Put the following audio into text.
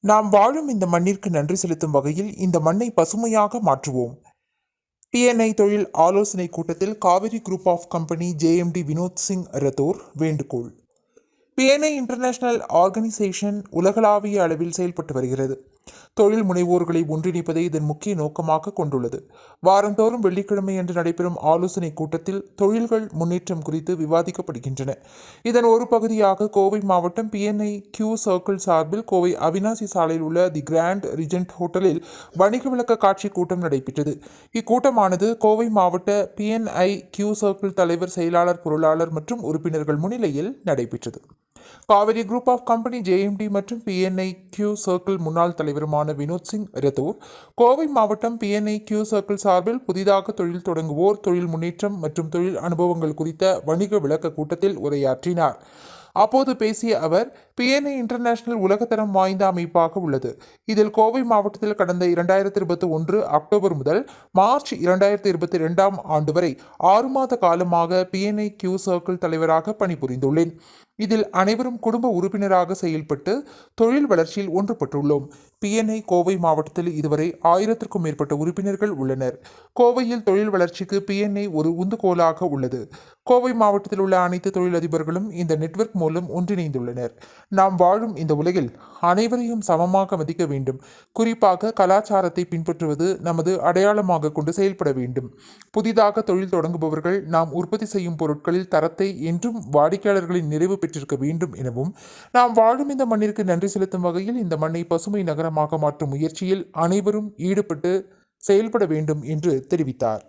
நாம் வாழும் இந்த மண்ணிற்கு நன்றி செலுத்தும் வகையில் இந்த மண்ணை பசுமையாக மாற்றுவோம். பிஎன்ஐ தொழில் ஆலோசனை கூட்டத்தில் Kaveri group of company JMD Vinod Singh Rathore வேண்டுகோள். பிஎன்ஐ இன்டர்நேஷனல் ஆர்கனைசேஷன் உலகளாவிய அளவில் செயல்பட்டு வருகிறது. தொழில் முனைவோர்களை ஒன்றிணைப்பதை இதன் முக்கிய நோக்கமாக கொண்டுள்ளது. வாரந்தோறும் வெள்ளிக்கிழமை அன்று நடைபெறும் ஆலோசனை கூட்டத்தில் தொழில்கள் முன்னேற்றம் குறித்து விவாதிக்கப்படுகின்றன. இதன் ஒரு பகுதியாக கோவை மாவட்டம் பிஎன்ஐ கியூ சர்க்கிள் சார்பில் கோவை அவினாசி சாலையில் உள்ள தி கிராண்ட் ரிஜென்ட் ஹோட்டலில் வணிக விளக்க காட்சி கூட்டம் நடைபெற்றது. இக்கூட்டமானது கோவை மாவட்ட பிஎன்ஐ கியூ சர்க்கிள் தலைவர் செயலாளர் பொருளாளர் மற்றும் உறுப்பினர்கள் முன்னிலையில் நடைபெற்றது. Kaveri group of company JMD மற்றும் பிஎன்ஐ கியூ சர்க்கிள் முன்னாள் தலைவருமான வினோத் சிங் ரத்தூர் கோவை மாவட்டம் பிஎன்ஐ கியூ சர்க்கிள் சார்பில் புதிதாக தொழில் தொடங்குவோர் தொழில் முன்னேற்றம் மற்றும் தொழில் அனுபவங்கள் குறித்த வணிக விளக்க கூட்டத்தில் உரையாற்றினார். அப்போது பேசிய அவர் பிஎன்ஐ இன்டர்நேஷனல் உலகத்தரம் வாய்ந்த அமைப்பாக உள்ளது. இதில் கோவை மாவட்டத்தில் கடந்த இரண்டாயிரத்தி இருபத்தி ஒன்று அக்டோபர் முதல் மார்ச் இரண்டாயிரத்தி இருபத்தி ரெண்டாம் ஆண்டு வரை ஆறு மாத காலமாக பிஎன்ஐ கியூ சர்க்கிள் தலைவராக பணிபுரிந்துள்ளேன். இதில் அனைவரும் குடும்ப உறுப்பினராக செயல்பட்டு தொழில் வளர்ச்சியில் ஒன்றுபட்டுள்ளோம். பிஎன்ஐ கோவை மாவட்டத்தில் இதுவரை ஆயிரத்திற்கும் மேற்பட்ட உறுப்பினர்கள் உள்ளனர். கோவையில் தொழில் வளர்ச்சிக்கு பிஎன்ஐ ஒரு உந்துகோலாக உள்ளது. கோவை மாவட்டத்தில் உள்ள அனைத்து தொழிலதிபர்களும் இந்த நெட்வொர்க் மூலம் ஒன்றிணைந்துள்ளனர். நாம் வாழும் இந்த உலகில் அனைவரையும் சமமாக மதிக்க வேண்டும். குறிப்பாக கலாச்சாரத்தை பின்பற்றுவது நமது அடையாளமாக கொண்டு செயல்பட வேண்டும். புதிதாக தொழில் தொடங்குபவர்கள் நாம் உற்பத்தி செய்யும் பொருட்களில் தரத்தை என்றும் வாடிக்கையாளர்களின் நிறைவு பெற்றிருக்க வேண்டும் எனவும் நாம் வாழும் இந்த மண்ணிற்கு நன்றி செலுத்தும் வகையில் இந்த மண்ணை பசுமை நகரமாக மாற்றும் முயற்சியில் அனைவரும் ஈடுபட்டு செயல்பட வேண்டும் என்று தெரிவித்தார்.